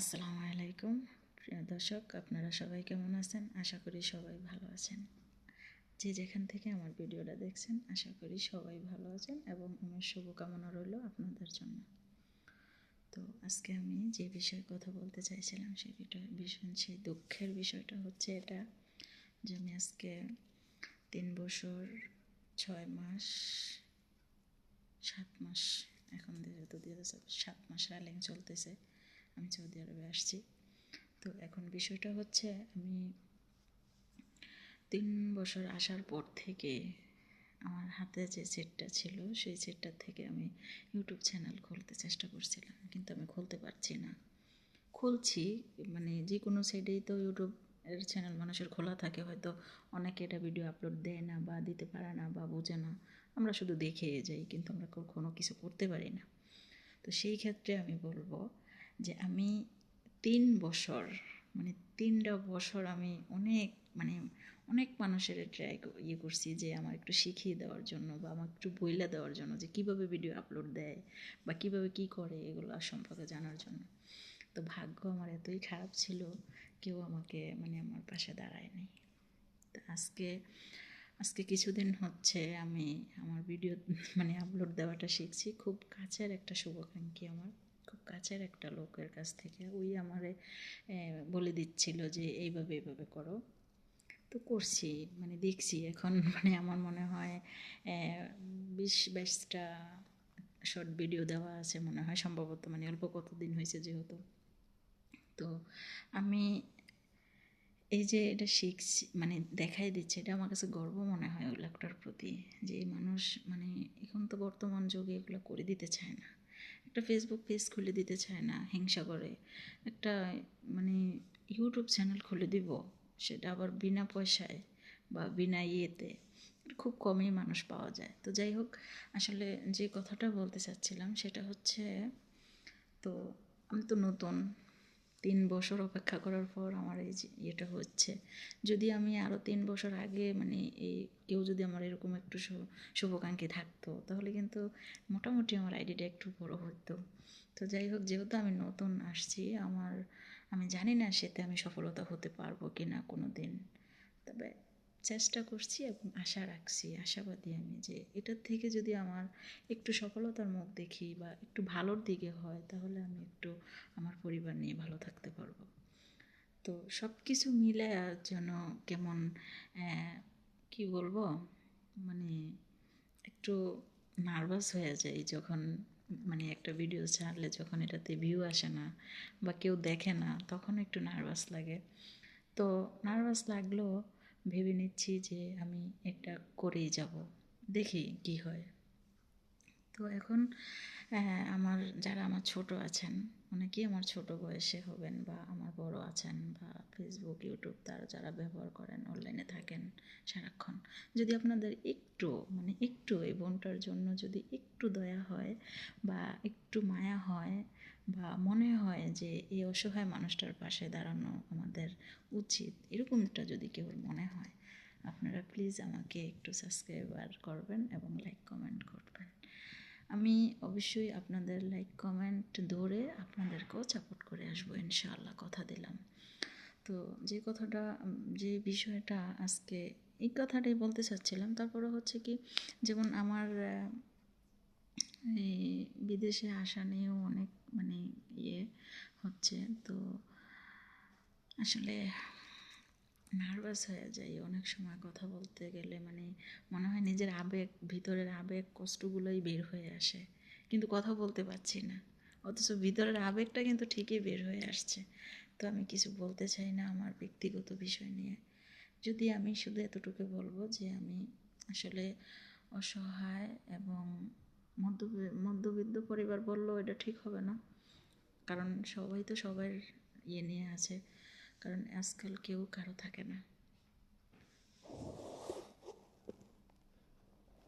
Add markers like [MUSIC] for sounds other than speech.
আসসালামু আলাইকুম। প্রিয় দর্শক, আপনারা সবাই কেমন আছেন? আশা করি সবাই ভালো আছেন। যে যেখান থেকে আমার ভিডিওটা দেখছেন, আশা করি সবাই ভালো আছেন এবং আমার শুভকামনা রইল আপনাদের জন্য। তো আজকে আমি যে বিষয়ে কথা বলতে চাইছিলাম বিষয়, ভীষণ সেই দুঃখের বিষয়টা হচ্ছে এটা যে আমি আজকে তিন বছর, ছয় মাস, সাত মাস, এখন দুই হাজার সাত মাস রালিং চলতেছে আমি সৌদি আরবে আসছি। তো এখন বিষয়টা হচ্ছে আমি তিন বছর আসার পর থেকে আমার হাতে যে সেটটা ছিল, সেই সেটটার থেকে আমি ইউটিউব চ্যানেল খুলতে চেষ্টা করছিলাম, কিন্তু আমি খুলতে পারছি না। খুলছি মানে যে কোনো সাইডেই তো ইউটিউব এর চ্যানেল মানুষের খোলা থাকে, হয়তো অনেকে এটা ভিডিও আপলোড দেয় না বা দিতে পারে না বা বোঝে না। আমরা শুধু দেখে যাই, কিন্তু আমরা কখনো কিছু করতে পারি না। তো সেই ক্ষেত্রে আমি বলব যে আমি তিন বছর মানে তিনটা বছর আমি অনেক মানে অনেক মানুষের ট্রাই ইয়ে করছি যে আমার একটু শিখিয়ে দেওয়ার জন্য বা আমার একটু বইলা দেওয়ার জন্য যে কীভাবে ভিডিও আপলোড দেয় বা কীভাবে কী করে এগুলো সম্পর্কে জানার জন্য। তো ভাগ্য আমার এতই খারাপ ছিল, কেউ আমাকে মানে আমার পাশে দাঁড়ায়নি। তো আজকে আজকে কিছুদিন হচ্ছে আমি আমার ভিডিও মানে আপলোড দেওয়াটা শিখছি। খুব কাছের একটা শুভাকাঙ্ক্ষী আমার। খুব কাছের একটা লোকের কাছ থেকে ওই আমারে বলে দিচ্ছিল যে এইভাবে এইভাবে করো। তো করছি মানে দেখছি এখন [LAUGHS] মানে আমার মনে হয় বিশ বাইশটা শর্ট ভিডিও দেওয়া আছে মনে হয়, সম্ভবত মানে অল্প কতদিন হয়েছে যেহেতু। তো আমি এই যে এটা শিখছি মানে দেখাই দিচ্ছে, এটা আমার কাছে গর্ব মনে হয় ওই লোকটার প্রতি, যে মানুষ মানে এখন তো বর্তমান যুগে এগুলো করে দিতে চায় না। একটা ফেসবুক পেজ খুলে দিতে চায় না, হিংসা করে। একটা মানে ইউটিউব চ্যানেল খুলে দিব, সেটা আবার বিনা পয়সায় বা বিনা ইয়েতে। খুব কমই মানুষ পাওয়া যায়। তো যাই হোক, আসলে যে কথাটা বলতে চাচ্ছিলাম সেটা হচ্ছে, তো আমি তো নতুন তিন বছর অপেক্ষা করার পর আমার এই ইয়েটা হচ্ছে। যদি আমি আরও তিন বছর আগে মানে এই, কেউ যদি আমার এরকম একটু শুভাকাঙ্ক্ষী থাকতো, তাহলে কিন্তু মোটামুটি আমার আইডিটা একটু বড় হতো। তো যাই হোক, যেহেতু আমি নতুন আসছি, আমার, আমি জানি না সেতে আমি সফলতা হতে পারব কি না কোনো দিন তবে চেষ্টা করছি এবং আশা রাখছি, আশাবাদী আমি যে এটার থেকে যদি আমার একটু সফলতার মুখ দেখি বা একটু ভালোর দিকে হয়, তাহলে আমি একটু আমার পরিবার নিয়ে ভালো থাকতে পারব। তো সব কিছু মিলে যেন কেমন কি বলব? মানে একটু নার্ভাস হয়ে যায় যখন মানে একটা ভিডিও ছাড়লে যখন এটাতে ভিউ আসে না বা কেউ দেখে না, তখন একটু নার্ভাস লাগে। তো নার্ভাস লাগলেও ভেবে নিচ্ছি যে আমি একটা করেই যাব। দেখি কি হয়। তো এখন আমার যারা আমার ছোট আছেন, অনেকেই আমার ছোট বয়সে হবেন বা আমার বড় আছেন বা ফেসবুক ইউটিউব তারা যারা ব্যবহার করেন অনলাইনে থাকেন সারাক্ষণ, যদি আপনাদের একটু মানে একটু এই বোনটার জন্য যদি একটু দয়া হয় বা একটু মায়া হয় যে এই অসহায় মানুষটার পাশে দাঁড়ানো আমাদের উচিত, এরকমটা যদি কেউ মনে হয়, আপনারা প্লিজ আমাকে একটু সাবস্ক্রাইবার করবেন এবং লাইক কমেন্ট করবেন। আমি অবশ্যই আপনাদের লাইক কমেন্ট ধরে আপনাদেরকেও সাপোর্ট করে আসব, ইনশাআল্লাহ কথা দিলাম। তো যে কথাটা, যে বিষয়টা আজকে এই কথাটাই বলতে চাচ্ছিলাম তারপরে হচ্ছে কি, যেমন আমার বিদেশে আসা নিয়েও অনেক মানে ইয়ে হচ্ছে। তো আসলে নার্ভাস হয়ে যাই অনেক সময় কথা বলতে গেলে। মানে মনে হয় নিজের আবেগ, ভিতরের আবেগ কষ্টগুলোই বের হয়ে আসে। কিন্তু কথা বলতে পারছি না। অথচ ভিতরের আবেগটা কিন্তু ঠিকই বের হয়ে আসছে। তো আমি কিছু বলতে চাই না আমার ব্যক্তিগত বিষয় নিয়ে। যদি আমি শুধু এতটুকু বলব যে আমি আসলে অসহায় এবং মধ্য মধ্যবিত্ত পরিবার বললেও এটা ঠিক হবে না। কারণ সবাই তো সবার ইয়ে নিয়ে আছে। কারণ আজকাল কেউ কারও থাকে না।